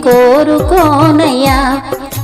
కోరుకోనయ్యా.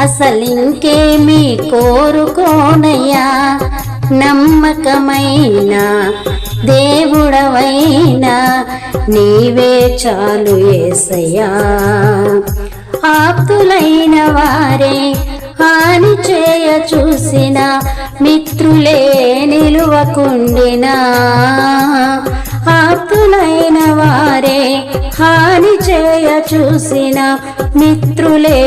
అసలింకేమి కోరుకోనయ్యా. నమ్మకమైన దేవుడవైనా నీవే చాలు ఏసయ్యా. ఆప్తులైన వారే హాని చేయ చూసిన మిత్రులే నిలువకుండినా. వారే హాని చేయ చూసిన మిత్రులే